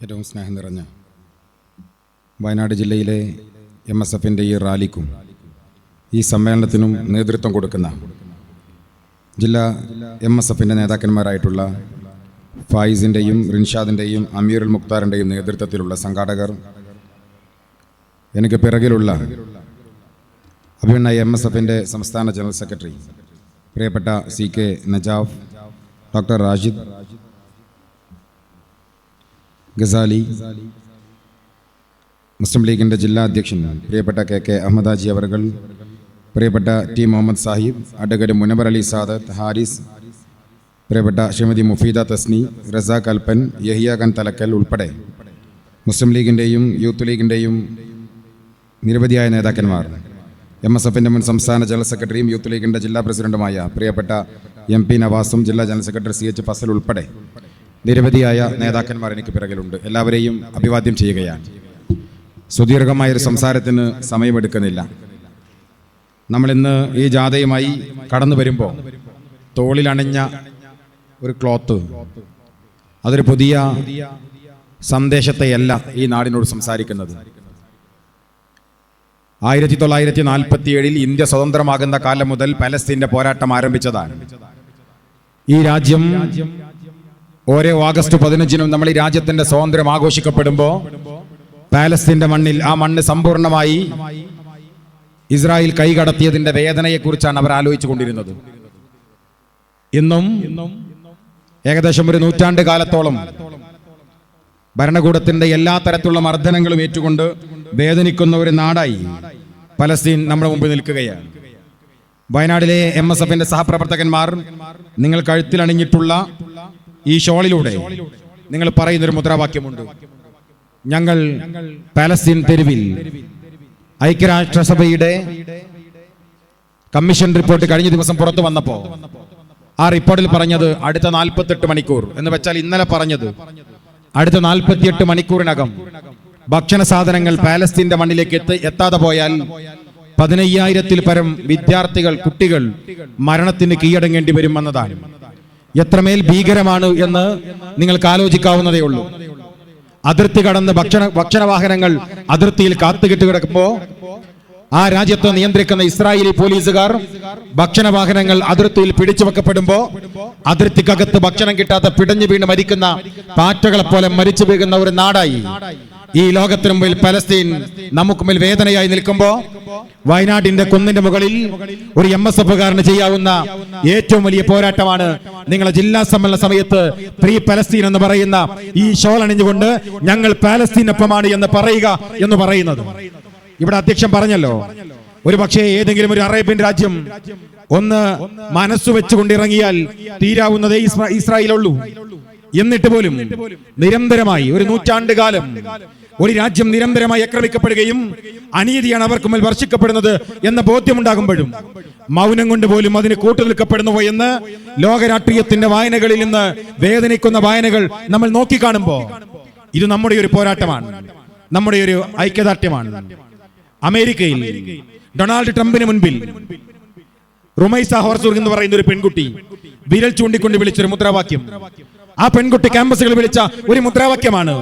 ഏറ്റവും സ്നേഹം നിറഞ്ഞ വയനാട് ജില്ലയിലെ എം എസ് എഫിന്റെ ഈ റാലിക്കും ഈ സമ്മേളനത്തിനും നേതൃത്വം കൊടുക്കുന്ന ജില്ലാ എം എസ് എഫിന്റെ നേതാക്കന്മാരായിട്ടുള്ള ഫായിസിന്റെയും റിൻഷാദിന്റെയും അമീറുൽ മുക്താറിന്റെയും നേതൃത്വത്തിലുള്ള സംഘാടകർ എനിക്ക് പിറകിലുള്ള അഭിമന്യ എം എസ് എഫിന്റെ സംസ്ഥാന ജനറൽ സെക്രട്ടറി പ്രിയപ്പെട്ട C K Najaf doctor Rashid Ghazali Muslim ലീഗിന്റെ ജില്ലാ അധ്യക്ഷൻ പ്രിയപ്പെട്ട കെ കെ അഹമ്മദാജി അവർകൾ പ്രിയപ്പെട്ട ടി മുഹമ്മദ് സാഹിബ് അഡ്വക്കേറ്റ് മുനവർ അലി സാദത്ത് ഹാരിസ് പ്രിയപ്പെട്ട ശ്രീമതി മുഫീദ തസ്നി റസാഖ് അൽപ്പൻ യഹിയ ഖാൻ തലക്കൽ ഉൾപ്പെടെ മുസ്ലിം ലീഗിന്റെയും യൂത്ത് ലീഗിന്റെയും നിരവധിയായ നേതാക്കന്മാർ. എം എസ് എഫിന്റെ മുൻ സംസ്ഥാന ജനറൽ സെക്രട്ടറിയും യൂത്ത് ലീഗിന്റെ ജില്ലാ പ്രസിഡന്റുമായ പ്രിയപ്പെട്ട എം പി നവാസും ജില്ലാ general secretary C H Fazal ഉൾപ്പെടെ നിരവധിയായ നേതാക്കന്മാർ എനിക്ക് പിറകിലുണ്ട്. എല്ലാവരെയും അഭിവാദ്യം ചെയ്യുകയാണ്. സുദീർഘമായൊരു സംസാരത്തിന് സമയമെടുക്കുന്നില്ല. നമ്മളിന്ന് ഈ ജാഥയുമായി കടന്നു വരുമ്പോൾ തോളിലണിഞ്ഞ ഒരു ക്ലോത്ത് അതൊരു പുതിയ സന്ദേശത്തെയല്ല ഈ നാടിനോട് സംസാരിക്കുന്നത്. ആയിരത്തി തൊള്ളായിരത്തി നാൽപ്പത്തി ഏഴിൽ ഇന്ത്യ സ്വതന്ത്രമാകുന്ന കാലം മുതൽ പലസ്തീന്റെ പോരാട്ടം ആരംഭിച്ചതാണ്. ഈ രാജ്യം ഓരോ ആഗസ്റ്റ് പതിനഞ്ചിനും നമ്മൾ ഈ രാജ്യത്തിന്റെ സ്വാതന്ത്ര്യം ആഘോഷിക്കപ്പെടുമ്പോൾ പാലസ്തീന്റെ മണ്ണിൽ ആ മണ്ണ് സമ്പൂർണമായി ഇസ്രായേൽ കൈകടത്തിയതിന്റെ വേദനയെക്കുറിച്ചാണ് അവർ ആലോചിച്ചു കൊണ്ടിരുന്നത് ഇന്നും ഏകദേശം ഒരു നൂറ്റാണ്ട് കാലത്തോളം ഭരണകൂടത്തിന്റെ എല്ലാ തരത്തിലുള്ള മർദ്ദനങ്ങളും ഏറ്റുകൊണ്ട് വേദനിക്കുന്ന ഒരു നാടായി പലസ്തീൻ നമ്മുടെ മുമ്പിൽ നിൽക്കുകയാണ്. വയനാടിലെ എം എസ് എഫിന്റെ സഹപ്രവർത്തകന്മാർ നിങ്ങൾ കഴുത്തിലണിഞ്ഞിട്ടുള്ള ഈ ഷോളിലൂടെ നിങ്ങൾ പറയുന്നൊരു മുദ്രാവാക്യമുണ്ട്. ഞങ്ങൾ പാലസ്തീൻ തെരുവിൽ ഐക്യരാഷ്ട്രസഭയുടെ കമ്മീഷൻ റിപ്പോർട്ട് കഴിഞ്ഞ ദിവസം പുറത്തു വന്നപ്പോ ആ റിപ്പോർട്ടിൽ പറഞ്ഞത് അടുത്ത നാൽപ്പത്തെട്ട് മണിക്കൂർ എന്ന് വെച്ചാൽ ഇന്നലെ പറഞ്ഞത് അടുത്ത നാൽപ്പത്തിയെട്ട് മണിക്കൂറിനകം ഭക്ഷണ സാധനങ്ങൾ പാലസ്തീന്റെ മണ്ണിലേക്ക് എത്തി എത്താതെ പോയാൽ പതിനയ്യായിരത്തിൽ പരം വിദ്യാർത്ഥികൾ കുട്ടികൾ മരണത്തിന് കീഴടങ്ങേണ്ടി വരുമെന്നതാണ് എത്രമേൽ ഭീകരമാണ് എന്ന് നിങ്ങൾക്ക് ആലോചിക്കാവുന്നതേ ഉള്ളൂ. അതിർത്തി കടന്ന് ഭക്ഷണ ഭക്ഷണ വാഹനങ്ങൾ അതിർത്തിയിൽ കാത്തുകെട്ട് കിടക്കുമ്പോ ആ രാജ്യത്ത് നിയന്ത്രിക്കുന്ന ഇസ്രായേലി പോലീസുകാർ ഭക്ഷണ വാഹനങ്ങൾ അതിർത്തിയിൽ പിടിച്ചു വെക്കപ്പെടുമ്പോ അതിർത്തിക്കകത്ത് ഭക്ഷണം കിട്ടാത്ത പിടഞ്ഞു വീണ് മരിക്കുന്ന പാറ്റകളെ പോലെ മരിച്ചു വീഴുന്ന ഒരു നാടായി. ഈ ലോകത്തിന് മുമ്പിൽ പലസ്തീൻ നമുക്ക് മുമ്പിൽ വേദനയായി നിൽക്കുമ്പോ വയനാടിന്റെ കുന്നിന്റെ മുകളിൽ ഒരു എം എസ് എഫുകാരന് ചെയ്യാവുന്ന ഏറ്റവും വലിയ പോരാട്ടമാണ് നിങ്ങളെ ജില്ലാ സമ്മേളന സമയത്ത് പ്രീ പലസ്തീൻ എന്ന് പറയുന്ന ഈ ഷോൾ അണിഞ്ഞുകൊണ്ട് ഞങ്ങൾ പാലസ്തീനൊപ്പമാണ് എന്ന് പറയുക എന്ന് പറയുന്നത്. ഇവിടെ അധ്യക്ഷൻ പറഞ്ഞല്ലോ ഒരു പക്ഷേ ഏതെങ്കിലും ഒരു അറേബ്യൻ രാജ്യം ഒന്ന് മനസ്സു വെച്ചുകൊണ്ടിറങ്ങിയാൽ തീരാവുന്നതേ ഇസ്രാ- ഇസ്രായേലുള്ളൂ. എന്നിട്ട് പോലും നിരന്തരമായി ഒരു നൂറ്റാണ്ട് കാലം ഒരു രാജ്യം നിരന്തരമായി ആക്രമിക്കപ്പെടുകയും അനീതിയാണ് അവർക്ക് മേൽ വർഷിക്കപ്പെടുന്നത് എന്ന ബോധ്യമുണ്ടാകുമ്പോഴും മൗനം കൊണ്ട് പോലും അതിന് കൂട്ടുനിൽക്കപ്പെടുന്നുവോ എന്ന് ലോകരാഷ്ട്രീയത്തിന്റെ വായനകളിൽ നിന്ന് വേദനിക്കുന്ന വായനകൾ നമ്മൾ നോക്കിക്കാണുമ്പോ ഇത് നമ്മുടെ ഒരു പോരാട്ടമാണ് നമ്മുടെ ഒരു ഐക്യദാർഢ്യമാണ്. അമേരിക്കയിൽ ഡൊണാൾഡ് ട്രംപിന് മുൻപിൽ റുമൈസ ഹോർസുർഗ് എന്ന് പറയുന്ന ഒരു പെൺകുട്ടി വിരൽ ചൂണ്ടിക്കൊണ്ട് വിളിച്ചൊരു മുദ്രാവാക്യം. ആ പെൺകുട്ടി ക്യാമ്പസുകൾ വിളിച്ച ഒരു മുദ്രാവാക്യമാണ്.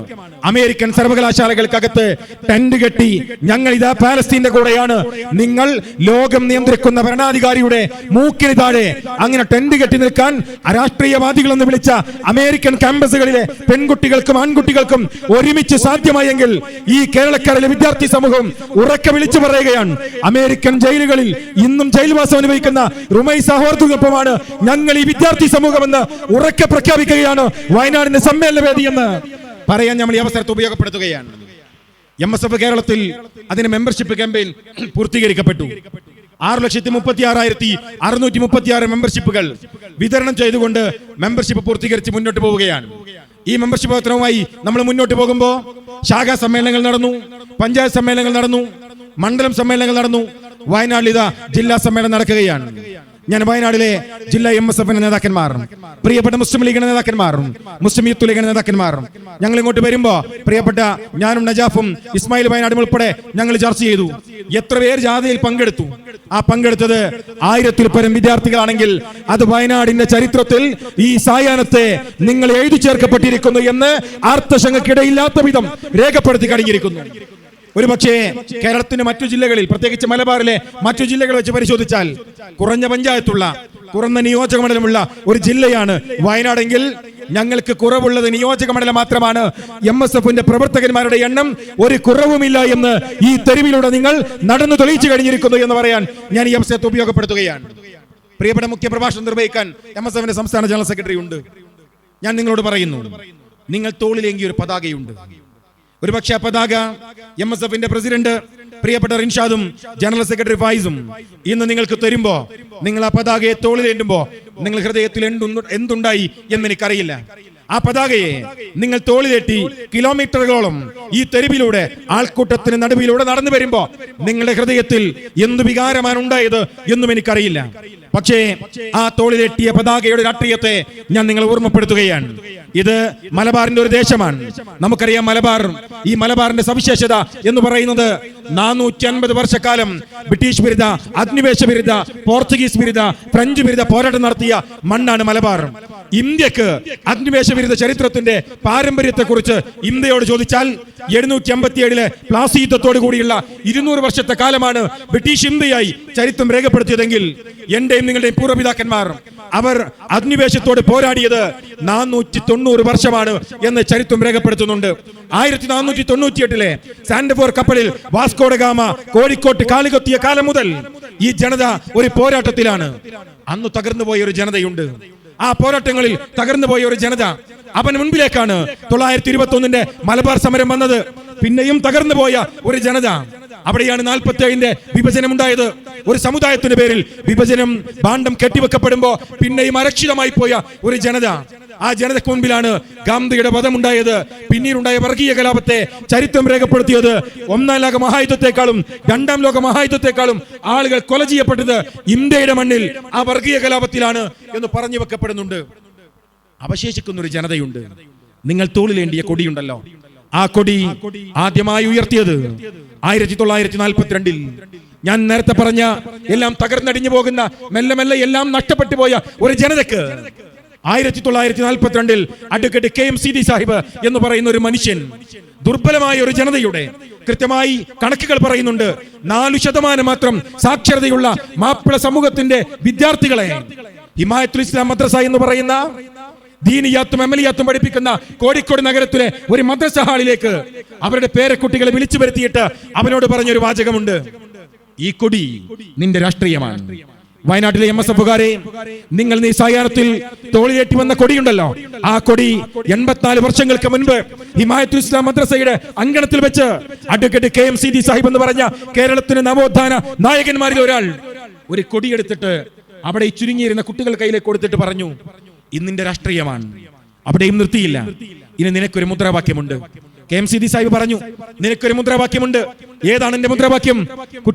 അമേരിക്കൻ സർവകലാശാലകൾക്കകത്ത് ടെന്റ് കെട്ടി ഞങ്ങൾ ഇതാ പാലസ്തീന്റെ കൂടെയാണ്. നിങ്ങൾ ലോകം നിയന്ത്രിക്കുന്ന ഭരണാധികാരിയുടെ മൂക്കിന് താഴെ അങ്ങനെ ടെന്റ് കെട്ടി നിൽക്കാൻ രാഷ്ട്രീയവാദികൾ എന്ന് വിളിച്ച അമേരിക്കൻ ക്യാമ്പസുകളിലെ പെൺകുട്ടികൾക്കും ആൺകുട്ടികൾക്കും ഒരുമിച്ച് സാധ്യമായെങ്കിൽ ഈ കേരളക്കാരിലെ വിദ്യാർത്ഥി സമൂഹം ഉറക്കെ വിളിച്ചു പറയുകയാണ്. അമേരിക്കൻ ജയിലുകളിൽ ഇന്നും ജയിൽവാസം അനുഭവിക്കുന്ന റുമൈ സഹോദരങ്ങൾക്കൊപ്പമാണ് ഞങ്ങൾ ഈ വിദ്യാർത്ഥി സമൂഹമെന്ന് ഉറക്കെ പ്രഖ്യാപിക്കുകയാണ്. വയനാടിന്റെ സമ്മേളന വേദി എന്ന് പറയാൻ നമ്മൾ ഈ അവസരത്തെ ഉപയോഗപ്പെടുത്തുകയാണ്. എം എസ് എഫ് കേരളത്തിൽ അതിന് മെമ്പർഷിപ്പ് ക്യാമ്പയിൻ പൂർത്തീകരിക്കപ്പെട്ടു. ആറ് ലക്ഷത്തി മുപ്പത്തി ആറായിരത്തി അറുന്നൂറ്റി മുപ്പത്തി ആറ് മെമ്പർഷിപ്പുകൾ വിതരണം ചെയ്തുകൊണ്ട് മെമ്പർഷിപ്പ് പൂർത്തീകരിച്ച് മുന്നോട്ട് പോവുകയാണ്. ഈ മെമ്പർഷിപ്പ് പത്രവുമായി നമ്മൾ മുന്നോട്ട് പോകുമ്പോൾ ശാഖാ സമ്മേളനങ്ങൾ നടന്നു പഞ്ചായത്ത് സമ്മേളനങ്ങൾ നടന്നു മണ്ഡലം സമ്മേളനങ്ങൾ നടന്നു വയനാട് ഇതാ ജില്ലാ സമ്മേളനം നടക്കുകയാണ്. ഞാൻ വയനാടിലെ ജില്ലാ എം എസ് എഫിന്റെ നേതാക്കന്മാർ പ്രിയപ്പെട്ട മുസ്ലിം ലീഗിന്റെ നേതാക്കന്മാർ മുസ്ലിം യൂത്ത് ലീഗിന്റെ നേതാക്കന്മാർ ഞങ്ങൾ ഇങ്ങോട്ട് വരുമ്പോ പ്രിയപ്പെട്ട ഞാനും നജാഫും ഇസ്മായിൽ വയനാടും ഉൾപ്പെടെ ഞങ്ങൾ ചർച്ച ചെയ്തു. എത്ര പേർ ജാഥയിൽ പങ്കെടുത്തു? ആ പങ്കെടുത്തത് ആയിരത്തിൽ പരം വിദ്യാർത്ഥികളാണെങ്കിൽ അത് വയനാടിന്റെ ചരിത്രത്തിൽ ഈ സായാഹ്നത്തെ നിങ്ങൾ എഴുതി ചേർക്കപ്പെട്ടിരിക്കുന്നു എന്ന് അർത്ഥശങ്കക്കിടയില്ലാത്ത വിധം രേഖപ്പെടുത്തി കഴിഞ്ഞിരിക്കുന്നു. ഒരുപക്ഷേ കേരളത്തിന്റെ മറ്റു ജില്ലകളിൽ പ്രത്യേകിച്ച് മലബാറിലെ മറ്റു ജില്ലകൾ വെച്ച് പരിശോധിച്ചാൽ കുറഞ്ഞ പഞ്ചായത്തുള്ള കുറഞ്ഞ നിയോജക മണ്ഡലമുള്ള ഒരു ജില്ലയാണ് വയനാടെങ്കിൽ ഞങ്ങൾക്ക് കുറവുള്ളത് നിയോജക മണ്ഡലം മാത്രമാണ്. എം എസ് എഫിന്റെ പ്രവർത്തകന്മാരുടെ എണ്ണം ഒരു കുറവുമില്ല എന്ന് ഈ തെരുവിലൂടെ നിങ്ങൾ നടന്നു തെളിയിച്ചു കഴിഞ്ഞിരിക്കുന്നു എന്ന് പറയാൻ ഞാൻ ഈ അവസരത്തെ ഉപയോഗപ്പെടുത്തുകയാണ്. പ്രിയപ്പെട്ട മുഖ്യ പ്രഭാഷണം നിർവഹിക്കാൻ എം എസ് എഫിന്റെ സംസ്ഥാന ജനറൽ സെക്രട്ടറി ഉണ്ട്. ഞാൻ നിങ്ങളോട് പറയുന്നു നിങ്ങൾ തോളിലെങ്കിൽ ഒരു പതാകയുണ്ട്. ഒരുപക്ഷെ ആ പതാക എം എസ് എഫിന്റെ പ്രസിഡന്റ് പ്രിയപ്പെട്ട റിൻഷാദും ജനറൽ സെക്രട്ടറി ഫൈസും ഇന്ന് നിങ്ങൾക്ക് തരുമ്പോ നിങ്ങൾ ആ പതാകയെ തോളിലേണ്ടുമ്പോ നിങ്ങൾ ഹൃദയത്തിൽ എന്തുണ്ടായി എന്ന് എനിക്കറിയില്ല ആ പതാകയെ നിങ്ങൾ തോളിലേറ്റി കിലോമീറ്ററുകളോളം ഈ തെരുവിലൂടെ ആൾക്കൂട്ടത്തിന് നടുവിലൂടെ നടന്നു വരുമ്പോ നിങ്ങളുടെ ഹൃദയത്തിൽ എന്ത് വികാരമാണ് ഉണ്ടായത് എന്നും എനിക്കറിയില്ല. പക്ഷേ ആ തോളിലെട്ടിയ പതാകയുടെ രാഷ്ട്രീയത്തെ ഞാൻ നിങ്ങളെ ഓർമ്മപ്പെടുത്തുകയാണ്. ഇത് മലബാറിന്റെ ഒരു ദേശമാണ്. നമുക്കറിയാം മലബാർ ഈ മലബാറിന്റെ സവിശേഷത എന്ന് പറയുന്നത് നാനൂറ്റി അൻപത് വർഷക്കാലം ബ്രിട്ടീഷ് വിരുദ്ധ അഗ്നിവേശ വിരുദ്ധ പോർച്ചുഗീസ് വിരുദ്ധ ഫ്രഞ്ച് വിരുദ്ധ പോരാട്ടം നടത്തിയ മണ്ണാണ് മലബാർ. ഇന്ത്യയ്ക്ക് അഗ്നിവേശ വിരുദ്ധ ചരിത്രത്തിന്റെ പാരമ്പര്യത്തെ കുറിച്ച് ഇന്ത്യയോട് ചോദിച്ചാൽ എഴുന്നൂറ്റി അമ്പത്തി ഏഴിലെ പ്ലാസി യുദ്ധത്തോടു കൂടിയുള്ള ഇരുന്നൂറ് വർഷത്തെ കാലമാണ് ബ്രിട്ടീഷ് ഇന്ത്യയായി ചരിത്രം രേഖപ്പെടുത്തിയതെങ്കിൽ എന്റെയും നിങ്ങളുടെയും പൂർവപിതാക്കന്മാർ അവർ അഗ്നിവേശത്തോട് പോരാടിയത് നാനൂറ്റി തൊണ്ണൂറ് വർഷമാണ് എന്ന് ചരിത്രം രേഖപ്പെടുത്തുന്നുണ്ട്. ആയിരത്തി നാനൂറ്റി തൊണ്ണൂറ്റി എട്ടിലെ സാൻഡഫോർ കപ്പലിൽ വാസ്കോഡ ഗാമ കോഴിക്കോട്ട് കാലുകൊത്തിയ കാലം മുതൽ ഈ ജനത ഒരു പോരാട്ടത്തിലാണ്. അന്ന് തകർന്നു പോയ ഒരു ജനതയുണ്ട്. ആ പോരാട്ടങ്ങളിൽ തകർന്നു പോയ ഒരു ജനത അവൻ മുൻപിലേക്കാണ് തൊള്ളായിരത്തി ഇരുപത്തി ഒന്നിന്റെ മലബാർ സമരം വന്നത്. പിന്നെയും തകർന്നു പോയ ഒരു ജനത അവിടെയാണ് നാൽപ്പത്തി ഏഴിന്റെ വിഭജനം ഉണ്ടായത് ഒരു സമുദായത്തിന്റെ പേരിൽ വിഭജനം ഭാണ്ഡം കെട്ടിവെക്കപ്പെടുമ്പോ പിന്നെയും അരക്ഷിതമായി പോയ ഒരു ജനത ആ ജനതയ്ക്ക് മുൻപിലാണ് ഗാന്ധിയുടെ വധമുണ്ടായത്. പിന്നീടുണ്ടായ വർഗീയ കലാപത്തെ ചരിത്രം രേഖപ്പെടുത്തിയത് ഒന്നാം ലോക മഹായുദ്ധത്തെക്കാളും രണ്ടാം ലോക മഹായുദ്ധത്തെക്കാളും ആളുകൾ കൊല ചെയ്യപ്പെട്ടത് ഇന്ത്യയുടെ മണ്ണിൽ ആ വർഗീയ കലാപത്തിലാണ് എന്ന് പറഞ്ഞു വെക്കപ്പെടുന്നുണ്ട്. അവശേഷിക്കുന്ന ഒരു ജനതയുണ്ട്. നിങ്ങൾ തോളിലേണ്ടിയ കൊടിയുണ്ടല്ലോ. ആ കൊടി ആദ്യമായി ഉയർത്തിയത് ആയിരത്തി തൊള്ളായിരത്തി നാൽപ്പത്തിരണ്ടിൽ ഞാൻ നേരത്തെ പറഞ്ഞ എല്ലാം തകർന്നടിഞ്ഞു പോകുന്ന മെല്ലെ മെല്ലെ എല്ലാം നഷ്ടപ്പെട്ടു പോയ ഒരു ജനതക്ക് ആയിരത്തി തൊള്ളായിരത്തി നാൽപ്പത്തിരണ്ടിൽ advocate K M C D Sahib എന്ന് പറയുന്ന ഒരു മനുഷ്യൻ ദുർബലമായ ഒരു ജനതയുടെ കൃത്യമായി കണക്കുകൾ പറയുന്നുണ്ട്. നാലു ശതമാനം മാത്രം സാക്ഷരതയുള്ള മാപ്പിള സമൂഹത്തിന്റെ വിദ്യാർത്ഥികളെ ഹിമായത്തുൽ ഇസ്ലാം മദ്രസ എന്ന് പറയുന്ന ദീനിയാത്തും എമലിയാത്തും പഠിപ്പിക്കുന്ന കോഴിക്കോട് നഗരത്തിലെ ഒരു മദ്രസ ഹാളിലേക്ക് അവരുടെ പേരക്കുട്ടികളെ വിളിച്ചു വരുത്തിയിട്ട് അവനോട് പറഞ്ഞൊരു വാചകമുണ്ട്. ഈ കൊടി നിന്റെ രാഷ്ട്രീയമാണ്. വയനാട്ടിലെ എം എസ് എഫുകാരെ നിങ്ങൾ നീ സായാഹ്നത്തിൽ തോളിലേറ്റി വന്ന കൊടിയുണ്ടല്ലോ. ആ കൊടി എൺപത്തിനാല് വർഷങ്ങൾക്ക് മുൻപ് ഹിമായത്തുൽ ഇസ്ലാം മദ്രസയുടെ അങ്കണത്തിൽ വെച്ച് advocate K M C D Sahib എന്ന് പറഞ്ഞ കേരളത്തിന് നവോത്ഥാന നായകന്മാരിൽ ഒരാൾ ഒരു കൊടിയെടുത്തിട്ട് അവിടെ ഈ ചുരുങ്ങിയിരുന്ന കുട്ടികൾ കയ്യിലേക്ക് കൊടുത്തിട്ട് പറഞ്ഞു ഇന്നിന്റെ രാഷ്ട്രീയമാണ്. അവിടെയും നിർത്തിയില്ല. ഇനി നിനക്കൊരു മുദ്രാവാക്യമുണ്ട്. K M C D Sahib പറഞ്ഞു നിനക്കൊരു മുദ്രാവാക്യമുണ്ട്. ഏതാണ് എന്റെ മുദ്രാവാക്യം?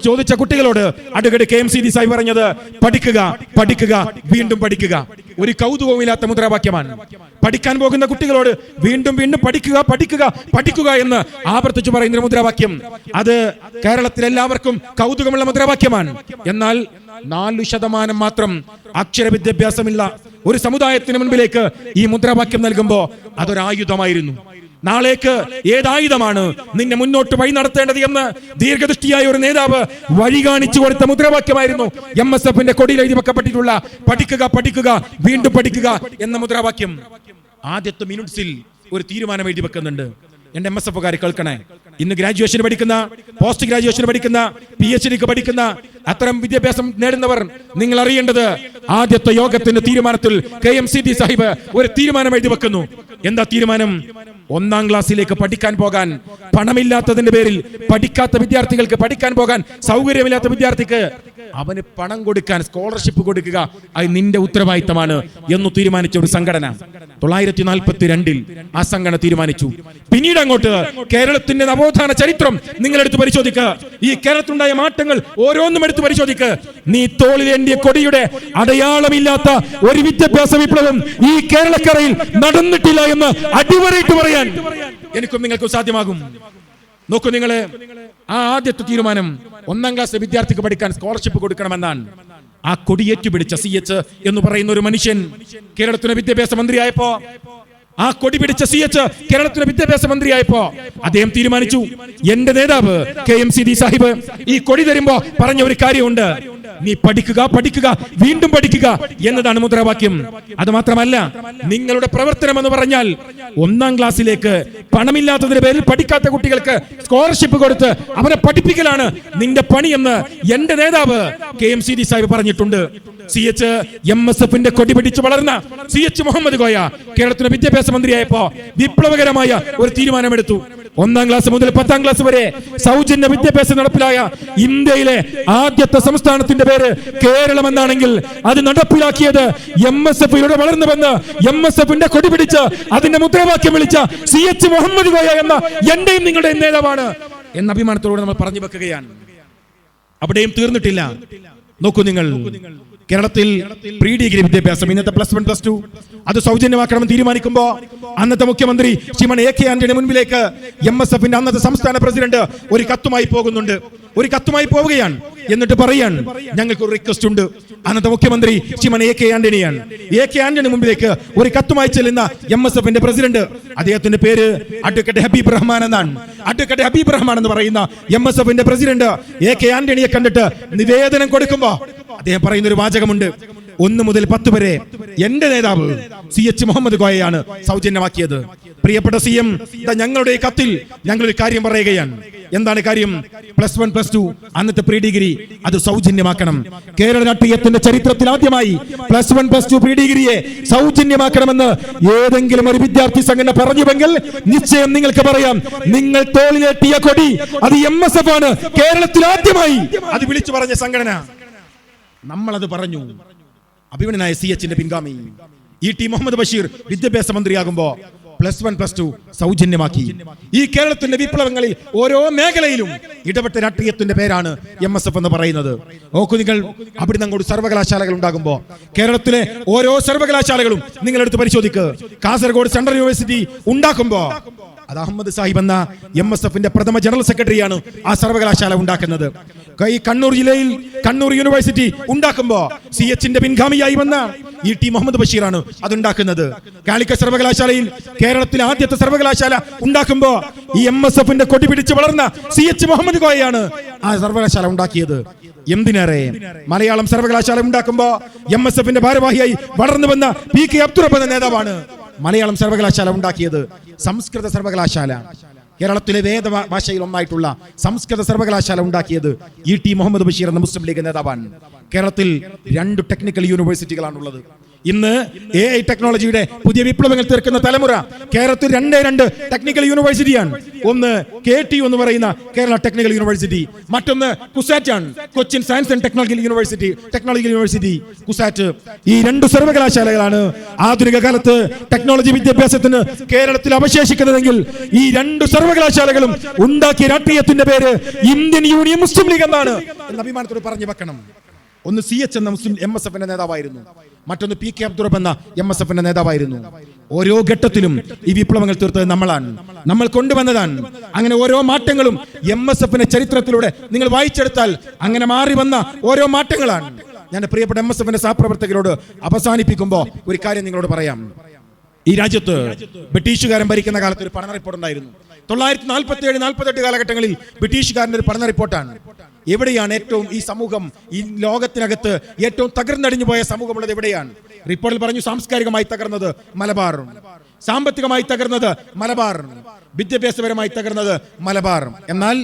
ചോദിച്ച കുട്ടികളോട് അടുക്കടി K M C D Sahib പറഞ്ഞത് പഠിക്കുക പഠിക്കുക വീണ്ടും പഠിക്കുക. ഒരു കൗതുകവുമില്ലാത്ത മുദ്രാവാക്യമാണ്. പഠിക്കാൻ പോകുന്ന കുട്ടികളോട് വീണ്ടും വീണ്ടും പഠിക്കുക പഠിക്കുക പഠിക്കുക എന്ന് ആവർത്തിച്ചു പറയുന്ന മുദ്രാവാക്യം. അത് കേരളത്തിൽ എല്ലാവർക്കും കൗതുകമുള്ള മുദ്രാവാക്യമാണ്. എന്നാൽ നാലു ശതമാനം മാത്രം അക്ഷര വിദ്യാഭ്യാസമില്ല. ഒരു സമുദായത്തിന് മുൻപിലേക്ക് ഈ മുദ്രാവാക്യം നൽകുമ്പോ അതൊരായുധമായിരുന്നു. നാളേക്ക് ഏതായുധമാണ് നിന്നെ മുന്നോട്ട് വഴി നടത്തേണ്ടത് എന്ന് ദീർഘദൃഷ്ടിയായ ഒരു നേതാവ് വഴി കാണിച്ചു കൊടുത്ത മുദ്രാവാക്യമായിരുന്നു. എം എസ് എഫിന്റെ കൊടിയിൽ എഴുതി വെക്കപ്പെട്ടിട്ടുള്ള പഠിക്കുക പഠിക്കുക വീണ്ടും പഠിക്കുക എന്ന മുദ്രാവാക്യം. ആദ്യത്തെ മിനിറ്റ്സിൽ ഒരു തീരുമാനം എഴുതി വെക്കുന്നുണ്ട്. എന്റെ എം എസ് എഫുകാരെ കേൾക്കണേ. ഇന്ന് ഗ്രാജുവേഷൻ പഠിക്കുന്ന പോസ്റ്റ് ഗ്രാജുവേഷൻ പഠിക്കുന്ന പി എച്ച് ഡിക്ക് പഠിക്കുന്ന അത്തരം വിദ്യാഭ്യാസം നേടുന്നവർ നിങ്ങൾ അറിയേണ്ടത് ആദ്യത്തെ യോഗത്തിന്റെ തീരുമാനത്തിൽ K M C T Sahib ഒരു തീരുമാനം എഴുതി വെക്കുന്നു. എന്താ തീരുമാനം? ഒന്നാം ക്ലാസ്സിലേക്ക് പഠിക്കാൻ പോകാൻ പണമില്ലാത്തതിന്റെ പേരിൽ പഠിക്കാത്ത വിദ്യാർത്ഥികൾക്ക് പഠിക്കാൻ പോകാൻ സൗകര്യമില്ലാത്ത വിദ്യാർത്ഥിക്ക് അവന് പണം കൊടുക്കാൻ സ്കോളർഷിപ്പ് കൊടുക്കുക അത് നിന്റെ ഉത്തരവാദിത്തമാണ് എന്ന് തീരുമാനിച്ച ഒരു സംഘടന. തൊള്ളായിരത്തി നാൽപ്പത്തി രണ്ടിൽ ആ സംഘടന തീരുമാനിച്ചു. പിന്നീട് അങ്ങോട്ട് കേരളത്തിന്റെ നവോത്ഥാന ചരിത്രം നിങ്ങൾ എടുത്ത് പരിശോധിക്കുക ഈ കേരളത്തിലുണ്ടായ മാറ്റങ്ങൾ ഓരോന്നും എടുത്ത് പരിശോധിക്കുക നീ തോളിലേന്തിയ കൊടിയുടെ അടയാളമില്ലാത്ത ഒരു വിദ്യാഭ്യാസ വിപ്ലവം ഈ കേരളക്കരയിൽ നടന്നിട്ടില്ല എന്ന് അടിവരയിട്ട് പറയാൻ എനിക്കും നിങ്ങൾക്കും സാധ്യമാകും. നോക്കൂ നിങ്ങൾ ആ ആദ്യത്തെ തീരുമാനം ഒന്നാം ക്ലാസ് വിദ്യാർത്ഥിക്ക് പഠിക്കാൻ സ്കോളർഷിപ്പ് കൊടുക്കണമെന്നാണ്. ആ കൊടിയേറ്റു പിടിച്ച സി എച്ച് എന്ന് പറയുന്ന ഒരു മനുഷ്യൻ കേരളത്തിന്റെ വിദ്യാഭ്യാസ മന്ത്രിയായപ്പോ ആ കൊടി പിടിച്ച സി എച്ച് കേരളത്തിലെ വിദ്യാഭ്യാസ മന്ത്രിയായപ്പോ അദ്ദേഹം തീരുമാനിച്ചു. എന്റെ നേതാവ് K M C D Sahib ഈ കൊടി തരുമ്പോ പറഞ്ഞ ഒരു കാര്യമുണ്ട്. നീ പഠിക്കുക പഠിക്കുക വീണ്ടും പഠിക്കുക എന്നതാണ് മുദ്രാവാക്യം. അത് മാത്രമല്ല നിങ്ങളുടെ പ്രവർത്തനം എന്ന് പറഞ്ഞാൽ ഒന്നാം ക്ലാസ്സിലേക്ക് പണമില്ലാത്തതിന്റെ പേരിൽ പഠിക്കാത്ത കുട്ടികൾക്ക് സ്കോളർഷിപ്പ് കൊടുത്ത് അവരെ പഠിപ്പിക്കലാണ് നിന്റെ പണിയെന്ന് എന്റെ നേതാവ് K M C D Sahib പറഞ്ഞിട്ടുണ്ട്. സി എച്ച് എം എസ് എഫിന്റെ കൊടി പിടിച്ച് വളർന്ന സി എച്ച് മുഹമ്മദ് കോയ കേരളത്തിന്റെ വിദ്യാഭ്യാസ മന്ത്രിയായപ്പോ വിപ്ലവകരമായ ഒരു തീരുമാനമെടുത്തു. ഒന്നാം ക്ലാസ് മുതൽ പത്താം ക്ലാസ് വരെ സൗജന്യ വിദ്യാഭ്യാസം നടപ്പിലായ ഇന്ത്യയിലെ ആദ്യത്തെ സംസ്ഥാനത്തിന്റെ പേര് കേരളം എന്നാണെങ്കിൽ അത് നടപ്പിലാക്കിയത് എം എസ് എഫിലൂടെ വളർന്നു വന്ന് എം എസ് എഫിന്റെ കൊടി പിടിച്ച് അതിന്റെ മുദ്രാവാക്യം വിളിച്ച സി എച്ച് മുഹമ്മദ് കോയ എന്ന എന്റെയും നിങ്ങളുടെയും നേതാവാണ് എന്ന അഭിമാനത്തോടെ നമ്മൾ പറഞ്ഞു വെക്കുകയാണ്. അവിടെയും തീർന്നിട്ടില്ല. നോക്കൂ നിങ്ങൾ. കേരളത്തിൽ പ്രീ ഡിഗ്രി വിദ്യാഭ്യാസം ഇന്നത്തെ പ്ലസ് വൺ പ്ലസ് ടു അത് സൗജന്യമാക്കണമെന്ന് തീരുമാനിക്കുമ്പോ അന്നത്തെ മുഖ്യമന്ത്രി ശ്രീമൺ എ കെ ആന്റണി മുൻപിലേക്ക് എം എസ് എഫിന്റെ അന്നത്തെ സംസ്ഥാന പ്രസിഡന്റ് ഒരു കത്തുമായി പോകുന്നുണ്ട്. ഒരു കത്തുമായി പോവുകയാണ്. എന്നിട്ട് പറയാണ് ഞങ്ങൾക്ക് ഒരു റിക്വസ്റ്റ് ഉണ്ട്. അന്നത്തെ മുഖ്യമന്ത്രി ശ്രീമൺ എ കെ ആന്റണിയാണ്. എ കെ ആന്റണി മുമ്പിലേക്ക് ഒരു കത്തുമായി ചെല്ലുന്ന എം എസ് എഫിന്റെ പ്രസിഡന്റ്. അദ്ദേഹത്തിന്റെ പേര് അഡ്വക്കേറ്റ് ഹബീബ് റഹ്മാൻ എന്നാണ്. അഡ്വക്കേറ്റ് ഹബീബ് റഹ്മാൻ എന്ന് പറയുന്ന എം എസ് എഫിന്റെ പ്രസിഡന്റ് എ കെ ആന്റണിയെ കണ്ടിട്ട് നിവേദനം കൊടുക്കുമ്പോ അദ്ദേഹം പറയുന്ന ഒരു വാചകമുണ്ട്. ഒന്ന് മുതൽ പത്ത് വരെ എന്റെ നേതാവ് സി എച്ച് മുഹമ്മദ് കോയയാണ് സൗജന്യമാക്കിയത്. പ്രിയപ്പെട്ട സി എം ഞങ്ങളുടെ കത്തിൽ ഞങ്ങൾ ഒരു കാര്യം പറയുകയാണ്. എന്താണ് കാര്യം? പ്ലസ് വൺ പ്ലസ് ടു അന്നത്തെ പ്രീ ഡിഗ്രി അത് സൗജന്യമാക്കണം. കേരള രാഷ്ട്രീയത്തിന്റെ ചരിത്രത്തിൽ ആദ്യമായി plus one plus two pre ഡിഗ്രിയെ സൗജന്യമാക്കണമെന്ന് ഏതെങ്കിലും ഒരു വിദ്യാർത്ഥി സംഘടന പറഞ്ഞുവെങ്കിൽ നിശ്ചയം നിങ്ങൾക്ക് പറയാം. നിങ്ങൾ തോളിലെട്ടിയ കൊടി അത് എം എസ് എഫ് ആണ്. കേരളത്തിൽ ആദ്യമായി അത് വിളിച്ചു പറഞ്ഞ സംഘടന. നമ്മളത് പറഞ്ഞു. അഭിമനായ സി എച്ചിന്റെ പിൻഗാമി. ഇ ടി മുഹമ്മദ് ബഷീർ വിദ്യാഭ്യാസ മന്ത്രിയാകുമ്പോ പ്ലസ് വൺ പ്ലസ് ടു സൗജന്യമാക്കി. ഈ കേരളത്തിന്റെ വിപ്ലവങ്ങളിൽ ഓരോ മേഖലയിലും ഇടപെട്ട രാഷ്ട്രീയത്തിന്റെ പേരാണ് എം എസ് എഫ് എന്ന് പറയുന്നത്. ഓക്കു നിങ്ങൾ അവിടെ അങ്ങോട്ട് സർവകലാശാലകൾ ഉണ്ടാകുമ്പോ കേരളത്തിലെ ഓരോ സർവകലാശാലകളും നിങ്ങൾ എടുത്ത് പരിശോധിക്ക്. കാസർഗോഡ് സെൻട്രൽ യൂണിവേഴ്സിറ്റി ഉണ്ടാക്കുമ്പോ അത് അഹമ്മദ് സാഹിബ് എന്ന എം എസ് എഫിന്റെ പ്രഥമ ജനറൽ സെക്രട്ടറിയാണ് ആ സർവകലാശാല ഉണ്ടാക്കുന്നത്. ഈ കണ്ണൂർ ജില്ലയിൽ കണ്ണൂർ യൂണിവേഴ്സിറ്റി ഉണ്ടാക്കുമ്പോ സി എച്ചിന്റെ പിൻഗാമിയായി വന്ന ഇ ടി മുഹമ്മദ് ബഷീറാണ് അതുണ്ടാക്കുന്നത്. കാലിക്കറ്റ് സർവകലാശാലയിൽ കേരളത്തിലെ ആദ്യത്തെ സർവകലാശാല ഉണ്ടാക്കുമ്പോ ഈ എം എസ് എഫിന്റെ കൊടി പിടിച്ച് വളർന്ന സി എച്ച് മുഹമ്മദ് കോയയാണ് ആ സർവകലാശാല ഉണ്ടാക്കിയത്. എന്തിനേറെ? മലയാളം സർവകലാശാല ഉണ്ടാക്കുമ്പോ എം എസ് എഫിന്റെ ഭാരവാഹിയായി വളർന്നു വന്ന പി കെ അബ്ദുറബ് എന്ന നേതാവാണ്. മലയാളം സർവകലാശാല ഉണ്ടാക്കിയത് സംസ്കൃത സർവകലാശാല. കേരളത്തിലെ വേദ ഭാഷയിൽ ഒന്നായിട്ടുള്ള സംസ്കൃത സർവകലാശാല ഉണ്ടാക്കിയത് ഇ ടി മുഹമ്മദ് ബഷീർ എന്ന മുസ്ലിം ലീഗ് നേതാവാണ്. കേരളത്തിൽ രണ്ട് ടെക്നിക്കൽ യൂണിവേഴ്സിറ്റികളാണുള്ളത്. ഇന്ന് എ ഐ ടെക്നോളജിയുടെ പുതിയ വിപ്ലവങ്ങൾ തീർക്കുന്ന തലമുറ കേരളത്തിൽ രണ്ടേ രണ്ട് ടെക്നിക്കൽ യൂണിവേഴ്സിറ്റിയാണ് ഒന്ന് കെ ടി എന്ന് പറയുന്ന കേരള ടെക്നിക്കൽ യൂണിവേഴ്സിറ്റി മറ്റൊന്ന് കുസാറ്റ് ആണ്. Cochin science and technological university technological university CUSAT ഈ രണ്ട് സർവകലാശാലകളാണ് ആധുനിക കാലത്ത് ടെക്നോളജി വിദ്യാഭ്യാസത്തിന് കേരളത്തിൽ അവശേഷിക്കുന്നതെങ്കിൽ ഈ രണ്ട് സർവകലാശാലകളും ഉണ്ടാക്കിയ രാഷ്ട്രീയത്തിന്റെ പേര് ഇന്ത്യൻ യൂണിയൻ മുസ്ലിം ലീഗ് എന്നാണ്. എന്ന അഭിമാനത്തോട് പറഞ്ഞു വെക്കണം. ഒന്ന് സി എച്ച് എന്ന മുസ്ലിം എം എസ് എഫിന്റെ നേതാവായിരുന്നു. മറ്റൊന്ന് പി കെ അബ്ദുറബ് എന്ന എം എസ് എഫിന്റെ നേതാവായിരുന്നു. ഓരോ ഘട്ടത്തിലും ഈ വിപ്ലവങ്ങൾ തീർത്തത് നമ്മളാണ്. നമ്മൾ കൊണ്ടുവന്നതാണ്. അങ്ങനെ ഓരോ മാറ്റങ്ങളും എം എസ് എഫിന്റെ ചരിത്രത്തിലൂടെ നിങ്ങൾ വായിച്ചെടുത്താൽ അങ്ങനെ മാറി വന്ന ഓരോ മാറ്റങ്ങളാണ്. ഞാൻ പ്രിയപ്പെട്ട എം എസ് എഫിന്റെ സഹപ്രവർത്തകരോട് അവസാനിപ്പിക്കുമ്പോൾ ഒരു കാര്യം നിങ്ങളോട് പറയാം. ഈ രാജ്യത്ത് ബ്രിട്ടീഷുകാരൻ ഭരിക്കുന്ന കാലത്ത് ഒരു പഠന റിപ്പോർട്ട് ഉണ്ടായിരുന്നു തൊള്ളായിരത്തി നാൽപ്പത്തി ഏഴ് നാൽപ്പത്തെട്ട് കാലഘട്ടങ്ങളിൽ ബ്രിട്ടീഷുകാരന്റെ ഒരു പഠന റിപ്പോർട്ടാണ്. എവിടെയാണ് ഏറ്റവും ഈ സമൂഹം ഈ ലോകത്തിനകത്ത് ഏറ്റവും തകർന്നടിഞ്ഞു പോയ സമൂഹമുള്ളത് എവിടെയാണ്? റിപ്പോർട്ടിൽ പറഞ്ഞു സാംസ്കാരികമായി തകർന്നത് മലബാർ സാമ്പത്തികമായി തകർന്നത് മലബാർ വിദ്യാഭ്യാസപരമായി തകർന്നത് മലബാർ എന്നാൽ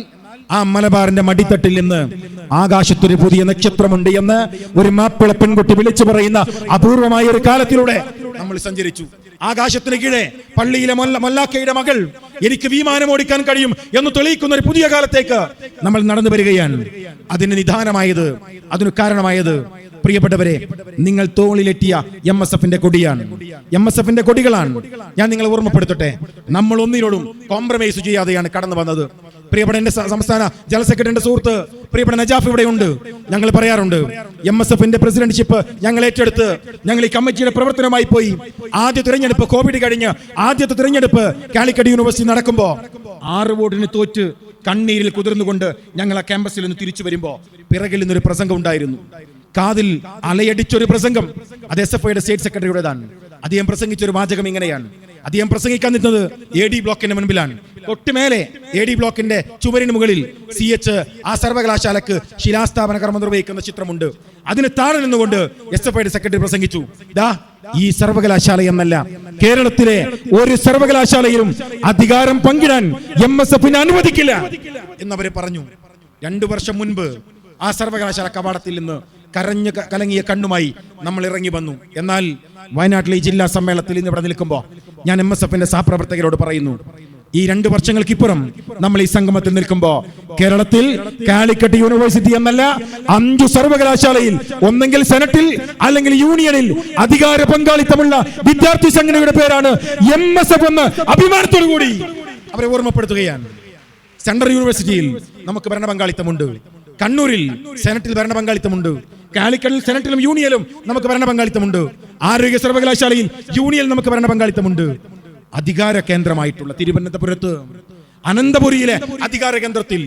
ആ മലബാറിന്റെ മടിത്തട്ടിൽ നിന്ന് ആകാശത്തൊരു പുതിയ നക്ഷത്രമുണ്ട് എന്ന് ഒരു മാപ്പിള പെൺകുട്ടി വിളിച്ചു പറയുന്ന അപൂർവമായ ഒരു കാലത്തിലൂടെ നമ്മൾ സഞ്ചരിച്ചു. ആകാശത്തിന് കീഴെ പള്ളിയിലെ മൊല്ല മൊല്ലാക്കയുടെ മകൾ എനിക്ക് വിമാനം ഓടിക്കാൻ കഴിയും എന്ന് തെളിയിക്കുന്ന ഒരു പുതിയ കാലത്തേക്ക് നമ്മൾ നടന്നു വരികയാണ്. അതിന് നിദാനമായത് അതിന് കാരണമായത് പ്രിയപ്പെട്ടവരെ നിങ്ങൾ തോളിലെത്തിയ എം എസ് എഫിന്റെ കൊടിയാണ്. എം എസ് എഫിന്റെ കൊടികളാണ്. ഞാൻ നിങ്ങളെ ഓർമ്മപ്പെടുത്തട്ടെ. നമ്മൾ ഒന്നിനോടും കോംപ്രമൈസ് ചെയ്യാതെയാണ് കടന്നു വന്നത്. പ്രിയപ്പെട്ട സംസ്ഥാന ജനറൽ സെക്രട്ടറിന്റെ സുഹൃത്ത് പ്രിയപ്പെട്ട നജാഫ് ഇവിടെ ഉണ്ട്. ഞങ്ങൾ പറയാറുണ്ട് എം എസ് എഫിന്റെ പ്രസിഡന്റ്ഷിപ്പ് ഞങ്ങൾ ഏറ്റെടുത്ത് ഞങ്ങൾ ഈ കമ്മിറ്റിയുടെ പ്രവർത്തനമായി പോയി. ആദ്യ തിരഞ്ഞെടുപ്പ് കോവിഡ് കഴിഞ്ഞ് ആദ്യത്തെ തിരഞ്ഞെടുപ്പ് കാലിക്കറ്റ് യൂണിവേഴ്സിറ്റി നടക്കുമ്പോൾ ആറ് വോട്ടിന് തോറ്റ് കണ്ണീരിൽ കുതിർന്നുകൊണ്ട് ഞങ്ങൾ ആ ക്യാമ്പസിൽ നിന്ന് തിരിച്ചു വരുമ്പോൾ പിറകിൽ നിന്നൊരു പ്രസംഗം ഉണ്ടായിരുന്നു. കാതിൽ അലയടിച്ചൊരു പ്രസംഗം. അത് എസ് എഫ് ഐയുടെ സ്റ്റേറ്റ് സെക്രട്ടറിയുടേതാണ് അദ്ദേഹം പ്രസംഗിച്ചൊരു വാചകം ഇങ്ങനെയാണ്. അദ്ദേഹം പ്രസംഗിക്കാൻ നിന്നത് എ ഡി ബ്ലോക്കിന്റെ മുൻപിലാണ്. തൊട്ടുമേലെ എ ഡി ബ്ലോക്കിന്റെ ചുവരിന് മുകളിൽ സി എച്ച് ആ സർവകലാശാലക്ക് ശിലാസ്ഥാപന കർമ്മം നിർവഹിക്കുന്ന ചിത്രമുണ്ട്. അതിന് താഴെ നിന്നുകൊണ്ട് എസ് എഫ് ഐയുടെ സെക്രട്ടറി പ്രസംഗിച്ചു. ദാ ഈ സർവകലാശാല എന്നല്ല. കേരളത്തിലെ ഒരു സർവകലാശാലയിലും അധികാരം പങ്കിടാൻ എം എസ് എഫിന് അനുവദിക്കില്ല. എന്നവര് പറഞ്ഞു. രണ്ടു വർഷം മുൻപ് ആ സർവകലാശാല കവാടത്തിൽ നിന്ന് കരഞ്ഞു കലങ്ങിയ കണ്ണുമായി നമ്മൾ ഇറങ്ങി വന്നു. എന്നാൽ വയനാട്ടിലെ ജില്ലാ സമ്മേളനത്തിൽ ഇന്ന് ഇവിടെ നിൽക്കുമ്പോൾ ഞാൻ എം എസ് എഫിന്റെ സഹപ്രവർത്തകരോട് പറയുന്നു ഈ രണ്ട് വർഷങ്ങൾക്കിപ്പുറം നമ്മൾ ഈ സംഗമത്തിൽ നിൽക്കുമ്പോൾ കേരളത്തിൽ കാലിക്കട്ട് യൂണിവേഴ്സിറ്റി എന്നല്ല അഞ്ചു സർവകലാശാലയിൽ ഒന്നെങ്കിൽ സെനറ്റിൽ അല്ലെങ്കിൽ യൂണിയനിൽ അധികാര പങ്കാളിത്തമുള്ള വിദ്യാർത്ഥി സംഘടനയുടെ പേരാണ് എം എസ് എഫ് എന്ന് അഭിമാനത്തോടു കൂടി അവരെ ഓർമ്മപ്പെടുത്തുകയാണ്. സെൻട്രൽ യൂണിവേഴ്സിറ്റിയിൽ നമുക്ക് ഭരണ പങ്കാളിത്തമുണ്ട് കണ്ണൂരിൽ സെനറ്റിൽ ഭരണ പങ്കാളിത്തമുണ്ട് കാലിക്കറ്റിൽ സെനറ്റിലും യൂണിയനിലും നമുക്ക് ഭരണ പങ്കാളിത്തമുണ്ട്. ആരോഗ്യ സർവകലാശാലയിൽ യൂണിയൻ നമുക്ക് ഭരണ പങ്കാളിത്തമുണ്ട്. അധികാര കേന്ദ്രമായിട്ടുള്ള തിരുവനന്തപുരത്ത് അനന്തപുരിയിലെ അധികാര കേന്ദ്രത്തിൽ.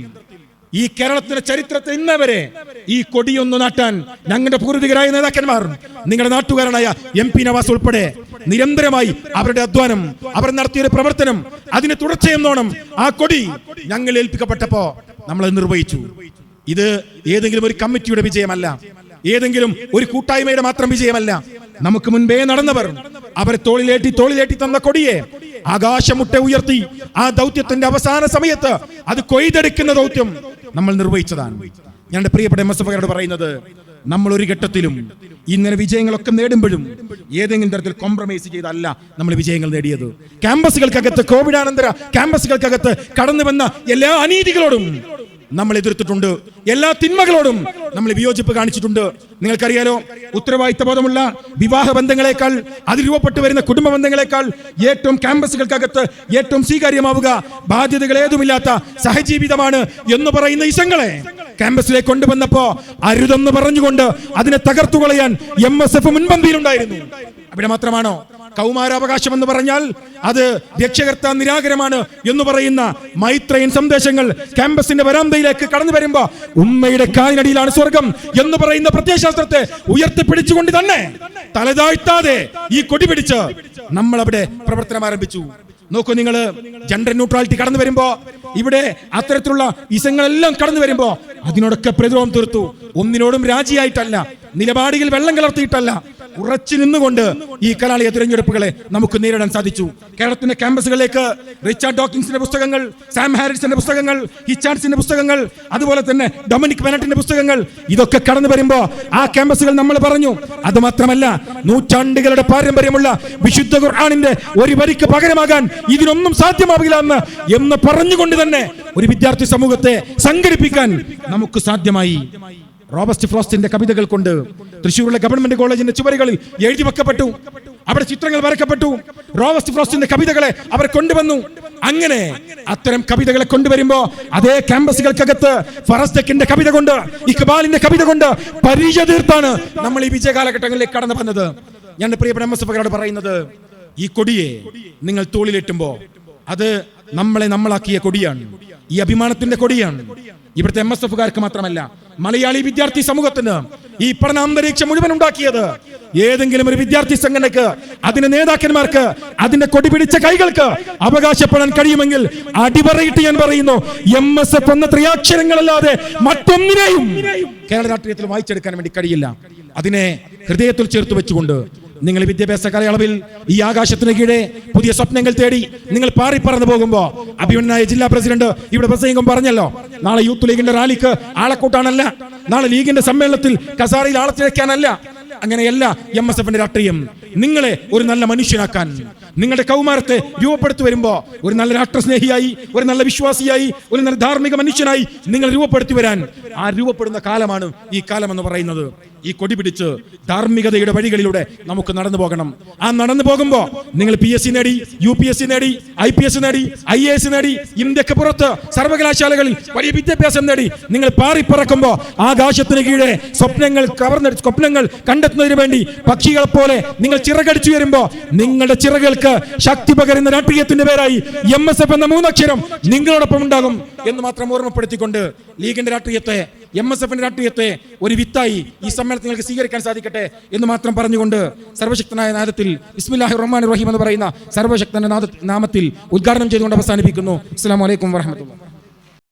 ഈ കേരളത്തിന്റെ ചരിത്രത്തിൽ ഇന്നവരെ ഈ കൊടിയൊന്നു നാട്ടാൻ ഞങ്ങളുടെ പൂർവികരായ നേതാക്കന്മാർ നിങ്ങളുടെ നാട്ടുകാരനായ എം പി നവാസ് ഉൾപ്പെടെ നിരന്തരമായി അവരുടെ അധ്വാനം അവർ നടത്തിയൊരു പ്രവർത്തനം അതിന് തുടർച്ചയെന്നോണം ആ കൊടി ഞങ്ങൾ ഏൽപ്പിക്കപ്പെട്ടപ്പോ നമ്മൾ നിർവഹിച്ചു. ഇത് ഏതെങ്കിലും ഒരു കമ്മിറ്റിയുടെ വിജയമല്ല. ഏതെങ്കിലും ഒരു കൂട്ടായ്മയുടെ മാത്രം വിജയമല്ല. നമുക്ക് മുൻപേ നടന്നവർ അവരെ തോളിലേറ്റി തോളിലേറ്റി തന്ന കൊടിയെ ആകാശമുട്ട ഉയർത്തി ആ ദൗത്യത്തിന്റെ അവസാന സമയത്ത് അത് കൊയ്തെടുക്കുന്ന ദൗത്യം നമ്മൾ നിർവഹിച്ചതാണ്. ഞങ്ങളുടെ പ്രിയപ്പെട്ട എം എസ് എഫ് പറയുന്നത് നമ്മൾ ഒരു ഘട്ടത്തിലും ഇങ്ങനെ വിജയങ്ങളൊക്കെ നേടുമ്പോഴും ഏതെങ്കിലും തരത്തിൽ കോംപ്രമൈസ് ചെയ്തല്ല നമ്മൾ വിജയങ്ങൾ നേടിയത്. ക്യാമ്പസുകൾക്കകത്ത് കോവിഡാനന്തര ക്യാമ്പസുകൾക്കകത്ത് കടന്നു വന്ന എല്ലാ അനീതികളോടും നമ്മൾ എതിർത്തിട്ടുണ്ട്. എല്ലാ തിന്മകളോടും നമ്മൾ വിയോജിപ്പ് കാണിച്ചിട്ടുണ്ട്. നിങ്ങൾക്കറിയാലോ ഉത്തരവാദിത്ത ബോധമുള്ള വിവാഹ ബന്ധങ്ങളെക്കാൾ അതിൽ രൂപപ്പെട്ടു വരുന്ന കുടുംബ ബന്ധങ്ങളെക്കാൾ ഏറ്റവും ക്യാമ്പസുകൾക്കകത്ത് ഏറ്റവും സ്വീകാര്യമാവുക ബാധ്യതകൾ ഏതുമില്ലാത്ത സഹജീവിതമാണ് എന്ന് പറയുന്ന ഇസങ്ങളെ ക്യാമ്പസിലേക്ക് കൊണ്ടുവന്നപ്പോ അരുതെന്ന് പറഞ്ഞുകൊണ്ട് അതിനെ തകർത്തു കളയാൻ എം എസ് എഫ് മുൻപന്തിയിലുണ്ടായിരുന്നു. അവിടെ മാത്രമാണോ കൗമാരാവകാശം എന്ന് പറഞ്ഞാൽ അത് രക്ഷകർത്ത നിരാകരമാണ് എന്ന് പറയുന്ന മൈത്രയൻ സന്ദേശങ്ങൾ ക്യാമ്പസിന്റെ വരാന്തയിലേക്ക് കടന്നു വരുമ്പോ ഉമ്മയുടെ കാലിനടിയിലാണ് സ്വർഗം എന്ന് പറയുന്ന പ്രത്യയശാസ്ത്രത്തെ ഉയർത്തിപ്പിടിച്ചുകൊണ്ട് തന്നെ തലതാഴ്ത്താതെ ഈ കൊടി പിടിച്ച് നമ്മൾ അവിടെ പ്രവർത്തനം ആരംഭിച്ചു. നോക്കൂ നിങ്ങൾ ജെൻഡർ ന്യൂട്രാലിറ്റി കടന്നു വരുമ്പോ ഇവിടെ അത്തരത്തിലുള്ള ഇസങ്ങളെല്ലാം കടന്നു വരുമ്പോ അതിനോടൊക്കെ പ്രതിരോധം തീർത്തു. ഒന്നിനോടും രാജിയായിട്ടല്ല. നിലപാടുകൾ വെള്ളം കലർത്തിയിട്ടല്ല. ഉറച്ചു നിന്നുകൊണ്ട് ഈ കലാലയ തിരഞ്ഞെടുപ്പുകളെ നമുക്ക് നേരിടാൻ സാധിച്ചു. കേരളത്തിന്റെ ക്യാമ്പസുകളിലേക്ക് റിച്ചാർഡ് ഡോക്കിൻസിന്റെ പുസ്തകങ്ങൾ സാം ഹാരിസിന്റെ പുസ്തകങ്ങൾ ഹിച്ചാർഡ്സിന്റെ പുസ്തകങ്ങൾ അതുപോലെ തന്നെ ഡൊമിനിക് ബെനറ്റിന്റെ പുസ്തകങ്ങൾ ഇതൊക്കെ കടന്നു വരുമ്പോ ആ ക്യാമ്പസുകൾ നമ്മൾ പറഞ്ഞു. അത് മാത്രമല്ല നൂറ്റാണ്ടുകളുടെ പാരമ്പര്യമുള്ള വിശുദ്ധ ഖുർആാനിന്റെ ഒരു വരിക്ക് പകരമാകാൻ ഇതിനൊന്നും സാധ്യമാവില്ല എന്ന് എന്ന് പറഞ്ഞുകൊണ്ട് തന്നെ ഒരു വിദ്യാർത്ഥി സമൂഹത്തെ സംഘടിപ്പിക്കാൻ നമുക്ക് സാധ്യമായി. റോബസ്റ്റ് ഫ്രോസ്റ്റിന്റെ കവിതകൾ കൊണ്ട് തൃശ്ശൂരിലെ ഗവൺമെന്റ് കോളേജിന്റെ ചുവരുകളിൽ എഴുതി വെക്കപ്പെട്ടു. അവിടെ ചിത്രങ്ങൾ വരക്കപ്പെട്ടു റോബർട്ട് ഫ്രോസ്റ്റിന്റെ കവിതകളെ അവർ കൊണ്ടുവന്നു. അങ്ങനെ അത്തരം കവിതകളെ കൊണ്ടുവരുമ്പോ അതേ ക്യാമ്പസുകൾക്കകത്ത് ഫറസ്തക്കിന്റെ കവിത കൊണ്ട് ഇക്ബാലിന്റെ കവിത കൊണ്ട് പരിചയ തീർത്താണ് നമ്മൾ ഈ വിജയ കാലഘട്ടങ്ങളിലേക്ക് കടന്നു വന്നത്. ഞാൻ പ്രിയപ്പെട്ട എം എസ് പറയുന്നത് ഈ കൊടിയെ നിങ്ങൾ തോളിലെട്ടുമ്പോ അത് നമ്മളെ നമ്മളാക്കിയ കൊടിയാണ്. ഈ അഭിമാനത്തിന്റെ കൊടിയാണ്. ഇവിടുത്തെ എം എസ് എഫുകാർക്ക് മാത്രമല്ല മലയാളി വിദ്യാർത്ഥി സമൂഹത്തിന് ഈ പഠന അന്തരീക്ഷം മുഴുവൻ ഉണ്ടാക്കിയത് ഏതെങ്കിലും ഒരു വിദ്യാർത്ഥി സംഘടനക്ക് അതിന്റെ നേതാക്കന്മാർക്ക് അതിന്റെ കൊടി പിടിച്ച കൈകൾക്ക് അവകാശപ്പെടാൻ കഴിയുമെങ്കിൽ അടിപറയിട്ട് ഞാൻ പറയുന്നു എം എസ് എഫ് എന്ന ത്രിയാക്ഷരങ്ങളല്ലാതെ മറ്റൊന്നിനെയും കേരള രാഷ്ട്രീയത്തിൽ വായിച്ചെടുക്കാൻ വേണ്ടി കഴിയില്ല. അതിനെ ഹൃദയത്തിൽ ചേർത്ത് വെച്ചുകൊണ്ട് നിങ്ങൾ വിദ്യാഭ്യാസ കാലയളവിൽ ഈ ആകാശത്തിന് കീഴെ പുതിയ സ്വപ്നങ്ങൾ തേടി നിങ്ങൾ പാറി പറന്നു പോകുമ്പോ അഭിമന്യനായ ജില്ലാ പ്രസിഡന്റ് ഇവിടെ പ്രസംഗം പറഞ്ഞല്ലോ നാളെ യൂത്ത് ലീഗിന്റെ റാലിക്ക് ആളക്കൂട്ടാണല്ല നാളെ ലീഗിന്റെ സമ്മേളനത്തിൽ കസാറയിൽ ആളത്തിരക്കാനല്ല അങ്ങനെയല്ല എം എസ് എഫിന്റെ രാഷ്ട്രീയം. നിങ്ങളെ ഒരു നല്ല മനുഷ്യനാക്കാൻ നിങ്ങളുടെ കൗമാരത്തെ രൂപപ്പെടുത്തി വരുമ്പോൾ ഒരു നല്ല രാഷ്ട്രസ്നേഹിയായി ഒരു നല്ല വിശ്വാസിയായി ഒരു നല്ല ധാർമ്മിക മനുഷ്യനായി നിങ്ങൾ രൂപപ്പെടുത്തി വരാൻ ആ രൂപപ്പെടുന്ന കാലമാണ് ഈ കാലം എന്ന് പറയുന്നത്. ഈ കൊടി പിടിച്ച് ധാർമ്മികതയുടെ വഴികളിലൂടെ നമുക്ക് നടന്നു പോകണം. ആ നടന്നു പോകുമ്പോൾ നിങ്ങൾ പി എസ് സി നേടി യു പി എസ് സി നേടി ഐ പി എസ് നേടി ഐ എ എസ് നേടി ഇന്ത്യയ്ക്ക് പുറത്ത് സർവകലാശാലകളിൽ വലിയ വിദ്യാഭ്യാസം നേടി നിങ്ങൾ പാറിപ്പറക്കുമ്പോൾ ആകാശത്തിന് കീഴെ സ്വപ്നങ്ങൾ കവർന്ന സ്വപ്നങ്ങൾ കണ്ടെത്തുന്നതിന് വേണ്ടി പക്ഷികളെ പോലെ നിങ്ങൾ ചിറകടിച്ചു വരുമ്പോൾ നിങ്ങളുടെ ചിറകൾക്ക് ശക്തി പകരുന്ന രാഷ്ട്രീയത്തിന്റെ പേരായി എം എസ് എഫ് എന്ന മൂന്നക്ഷരം നിങ്ങളോടൊപ്പം ഉണ്ടാകും എന്ന് മാത്രം ഓർമ്മപ്പെടുത്തിക്കൊണ്ട് ലീഗിന്റെ രാഷ്ട്രീയത്തെ എം എസ് എഫിന്റെ രാഷ്ട്രീയത്തെ ഒരു വിത്തായി ഈ സമ്മേളനത്തിൽ നിങ്ങൾക്ക് സ്വീകരിക്കാൻ സാധിക്കട്ടെ എന്ന് മാത്രം പറഞ്ഞുകൊണ്ട് സർവശക്തനായ നാദത്തിൽ ഇസ്മില്ലാഹി റഹ്മാൻ റഹീം എന്ന് പറയുന്ന സർവശക്തന്റെ നാമത്തിൽ ഉദ്ഘാടനം ചെയ്തുകൊണ്ട് അവസാനിപ്പിക്കുന്നു. അസ്സാം വലൈക്കും വാഹമത്തുള്ള